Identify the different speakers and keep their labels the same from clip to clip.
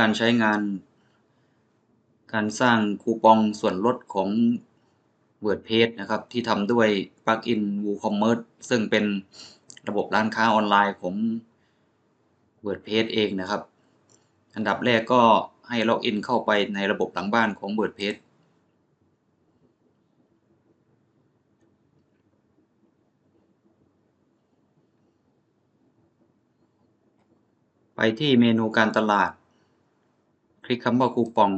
Speaker 1: การใช้งาน การสร้างคูปองส่วนลดของ WordPress นะครับ ที่ทำด้วยปลั๊กอิน WooCommerce ซึ่งเป็นระบบร้านค้าออนไลน์ของ WordPress เองนะครับ อันดับแรกก็ให้ล็อกอินเข้าไปในระบบหลังบ้านของ WordPress ไปที่เมนูการตลาด คลิกคำว่าคูปอง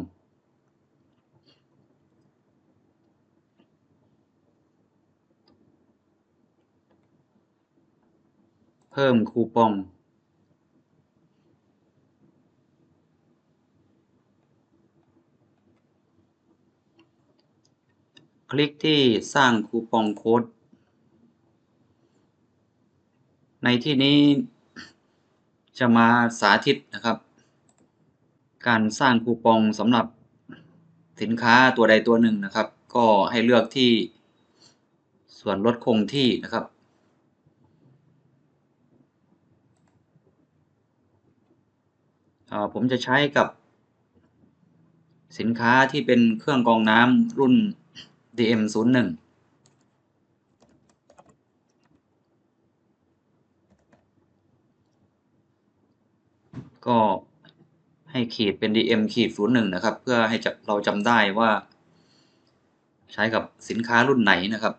Speaker 1: เพิ่มคูปองคลิกที่สร้างคูปองโค้ด ในที่นี้จะมาสาธิตนะครับ การสร้างคูปองสำหรับสินค้าตัวใดตัวหนึ่งนะครับ ก็ให้เลือกที่ส่วนลดคงที่นะครับ ผมจะใช้กับสินค้าที่เป็นเครื่องกรองน้ำรุ่น DM01 ก็ ให้ขีดเป็น DM ขีด01นะครับ เพื่อให้เราจำได้ว่า ใช้กับสินค้ารุ่นไหนนะครับ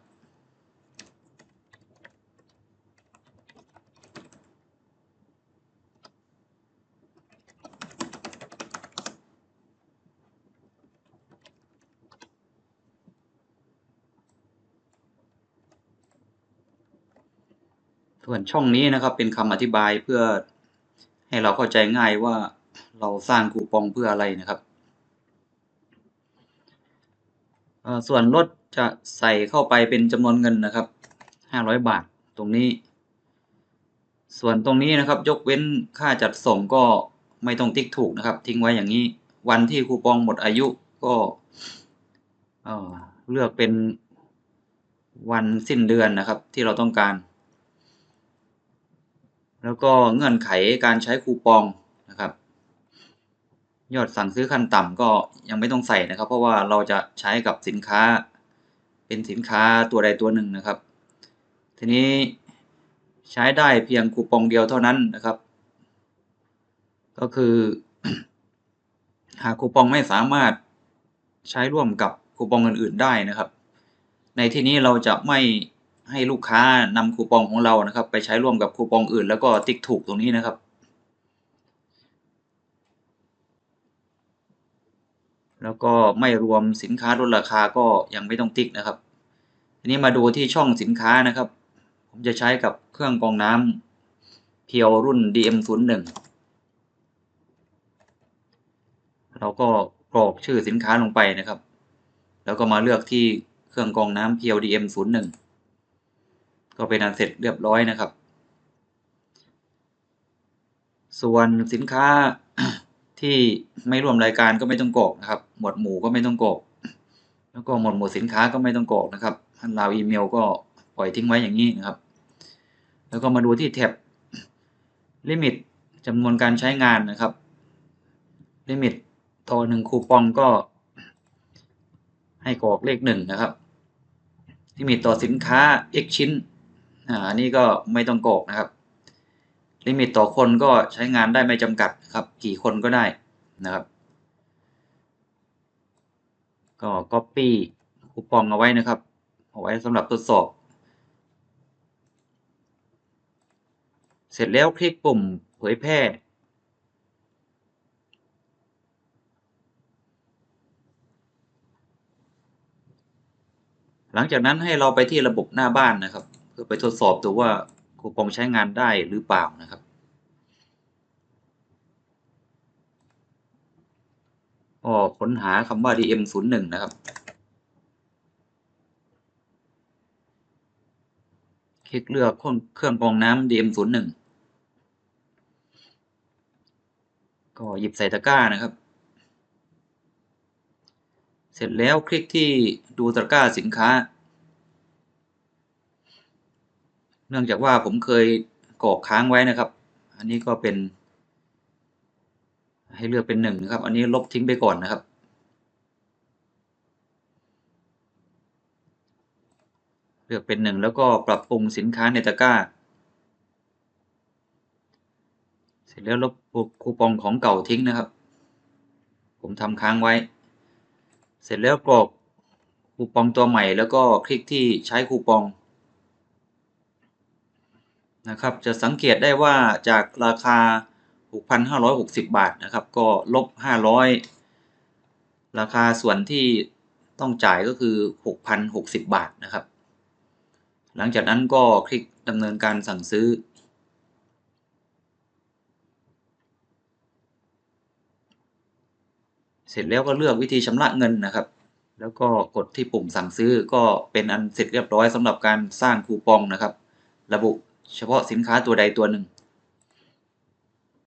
Speaker 1: ส่วนช่องนี้นะครับเป็นคำอธิบายเพื่อให้เราเข้าใจง่ายว่า เราสร้างคูปองเพื่ออะไรนะครับส่วนลดจะใส่เข้าไปเป็นจำนวนเงินนะครับ 500 บาทตรงนี้ ส่วนตรงนี้นะครับ ยกเว้นค่าจัดส่งก็ไม่ต้องติ๊กถูกนะครับ ทิ้งไว้อย่างนี้ วันที่คูปองหมดอายุก็เลือกเป็นวันสิ้นเดือนนะครับ ที่เราต้องการ แล้วก็เงื่อนไขการใช้คูปอง ยอดสั่งซื้อขั้นต่ำก็ยังไม่ต้องใส่นะครับ เพราะว่าเราจะใช้กับสินค้า เป็นสินค้าตัวใดตัวหนึ่งนะครับ ทีนี้ใช้ได้เพียงคูปองเดียวเท่านั้นนะครับ ก็คือ หากคูปองไม่สามารถใช้ร่วมกับคูปองอื่นๆได้นะครับ ในที่นี้เราจะไม่ให้ลูกค้านำคูปองของเรานะครับ ไปใช้ร่วมกับคูปองอื่น แล้วก็ติ๊กถูกตรงนี้นะครับ แล้วก็ไม่รวมสินค้าลดราคาก็ยังไม่ต้องติ๊กนะครับ ทีนี้มาดูที่ช่องสินค้านะครับ ผมจะใช้กับเครื่องกรองน้ำเพียวรุ่น DM01 เราก็กรอกชื่อสินค้าลงไปนะครับ แล้วก็มาเลือกที่เครื่องกรองน้ำเพียว DM01 ก็เป็นอันเสร็จเรียบร้อยนะครับ ส่วนสินค้า ที่ไม่รวมรายการก็ไม่ต้องกรอกนะครับ หมวดหมู่ก็ไม่ต้องกรอก แล้วก็หมวดหมู่สินค้าก็ไม่ต้องกรอกนะครับทันราวอีเมลก็ปล่อยทิ้งไว้อย่างนี้นะครับ แล้วก็มาดูที่แท็บลิมิตจำนวนการใช้งานนะครับ ลิมิตต่อหนึ่งคูปองก็ ให้กรอกเลขหนึ่งนะครับ ลิมิตต่อสินค้า x ชิ้นอันนี้ก็ไม่ต้องกรอกนะครับ ลิมิตต่อคนก็ใช้งานได้ไม่จำกัดครับ กี่คนก็ได้นะครับ ก็ Copy คูปองเอาไว้นะครับ เอาไว้สำหรับทดสอบ เสร็จแล้วคลิกปุ่มเผยแพร่หลังจากนั้นให้เราไปที่ระบบหน้าบ้านนะครับ เพื่อไปทดสอบตัวว่า คูปองใช้งานได้หรือเปล่านะครับก็ค้นหาคำว่า dm01 นะครับคลิกเลือกเครื่องกรองน้ำ dm01 ก็หยิบใส่ตะกร้านะครับ เสร็จแล้วคลิกที่ดูตะกร้าสินค้า เนื่องจากว่าผมเคยกรอกค้างไว้นะครับ อันนี้ก็เป็น ให้เลือกเป็นหนึ่งนะครับ อันนี้ลบทิ้งไปก่อนนะครับ เลือกเป็นหนึ่งแล้วก็ปรับปรุงสินค้าในตะกร้า เสร็จแล้วลบคูปองของเก่าทิ้งนะครับ ผมทำค้างไว้ เสร็จแล้วกรอกคูปองตัวใหม่แล้วก็คลิกที่ใช้คูปอง นะครับ จะสังเกตได้ว่าจากราคา 6,560 บาทนะครับ ก็ลบ 500 ราคาส่วนที่ต้องจ่ายก็คือ 6,060 บาทนะครับ หลังจากนั้นก็คลิกดำเนินการสั่งซื้อ เสร็จแล้วก็เลือกวิธีชำระเงินนะครับ แล้วก็กดที่ปุ่มสั่งซื้อก็เป็นอันเสร็จเรียบร้อยสำหรับการสร้างคูปองนะครับ ระบุ เฉพาะสินค้าตัวใดตัวหนึ่ง